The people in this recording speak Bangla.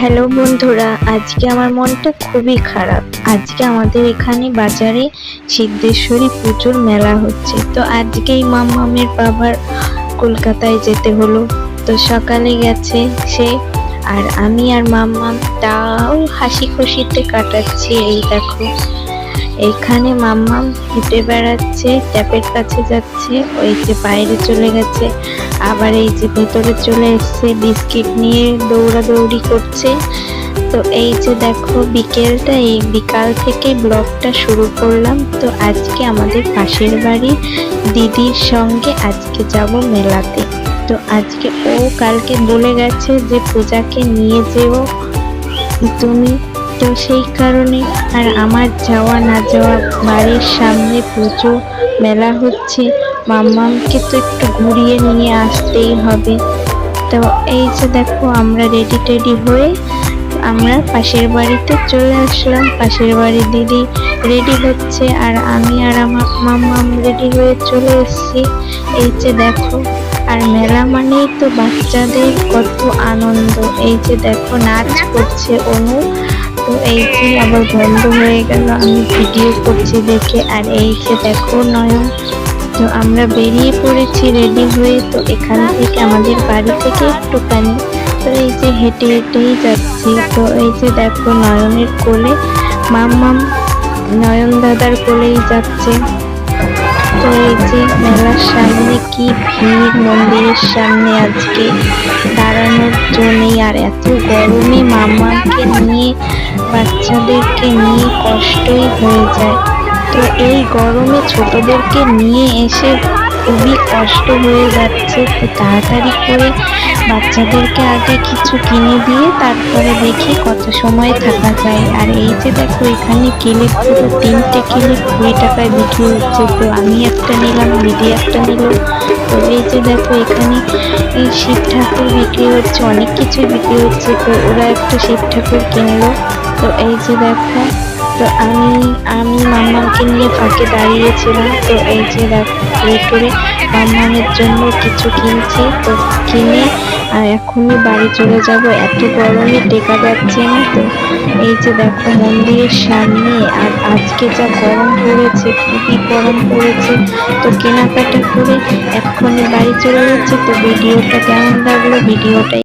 হ্যালো বন্ধুরা, আজকে আমার মনটা খুবই খারাপ। আজকে আমাদের এখানে বাজারে সিদ্ধেশ্বরী পুজোর মেলা হচ্ছে। তো আজকেই মামামের বাবার কলকাতায় যেতে হলো। তো সকালে গেছে সে, আর আমি আর মাম্মা তাও হাসি খুশিতে কাটাচ্ছি, এই দেখো। এখানে মাম্মাম হেঁটে বেড়াচ্ছে, ট্যাপের কাছে যাচ্ছে, ওই যে বাইরে চলে গেছে। আবার এই যে ভেতরে চলে এসছে, বিস্কিট নিয়ে দৌড়াদৌড়ি করছে। তো এই যে দেখো বিকেলটা, এই বিকাল থেকে ব্লগটা শুরু করলাম। তো আজকে আমাদের পাশের বাড়ি দিদির সঙ্গে আজকে যাব মেলাতে। তো আজকে ও কালকে বলে গেছে যে পূজাকে নিয়ে যেও তুমি। তো সেই কারণে আর আমার যাওয়া না যাওয়া বাড়ির সামনে পুজো মেলা হচ্ছে। মাম্মামকে তো একটু ঘুরিয়ে নিয়ে আসতেই হবে। তো এই যে দেখো, আমরা রেডি টেডি হয়ে আমরা পাশের বাড়িতে চলে আসলাম। পাশের বাড়ির দিদি রেডি হচ্ছে আর আমি আর আমার মাম্মাম রেডি হয়ে চলে এসেছি। এই যে দেখো, আর মেলা মানেই তো বাচ্চাদের কত আনন্দ। এই যে দেখো, নাচ করছে অনু। তো এই যে আবার বন্ধ হয়ে গেল, আমি ভিডিও করছি দেখে। আর এই যে দেখো, নয়ন। তো আমরা বেরিয়ে পড়েছি রেডি হয়ে তো এখান থেকে আমাদের বাড়ি থেকে একটুখানি। তো এই যে হেঁটে হেঁটেই যাচ্ছি, তো এই যে দেখো নয়নের কোলে মাম্মাম, নয়ন দাদার কোলেই যাচ্ছে। তো এই যে মেলার সামনে কি ভিড়, মন্দিরের সামনে আজকে দাঁড়ানোর জন্যই আর এত গরমে মামাকে নিয়ে, বাচ্চাদেরকে নিয়ে কষ্টই হয়ে যায়। তো এই গরমে ছোটদেরকে নিয়ে এসে খুবই কষ্ট হয়ে যাচ্ছে। তো তাড়াতাড়ি করে বাচ্চাদেরকে আগে কিছু কিনে দিয়ে তারপরে দেখি কত সময় থাকা যায়। আর এই যে দেখো, এখানে ক্লিপ পুরো তিনটে ক্লিপ কুড়ি টাকায় বিক্রি হচ্ছে। তো আমি একটা নিলাম, দিদি একটা নিল। তো এই যে দেখো, এখানে এই শিব ঠাকুর বিক্রি হচ্ছে, অনেক কিছুই বিক্রি হচ্ছে। তো ওরা একটা শিব ঠাকুর কিনলো। তো এই যে দেখো তো আমি আমি মাম্মাকে নিয়ে ফাঁকে দাঁড়িয়েছিলাম। তো এই যে করে মাম্মামের জন্য কিছু কিনছি, তো কিনে আর এখনই বাড়ি চলে যাব। এত গরমে টেকা যাচ্ছে না তো। এই যে দেখো মন্দিরের সামনে আর আজকে যা গরম পড়েছে, খুবই গরম পড়েছে। তো কেনাকাটা করে এক্ষুনি বাড়ি চলে যাচ্ছে। তো ভিডিওটা কেমন লাগল? ভিডিওটা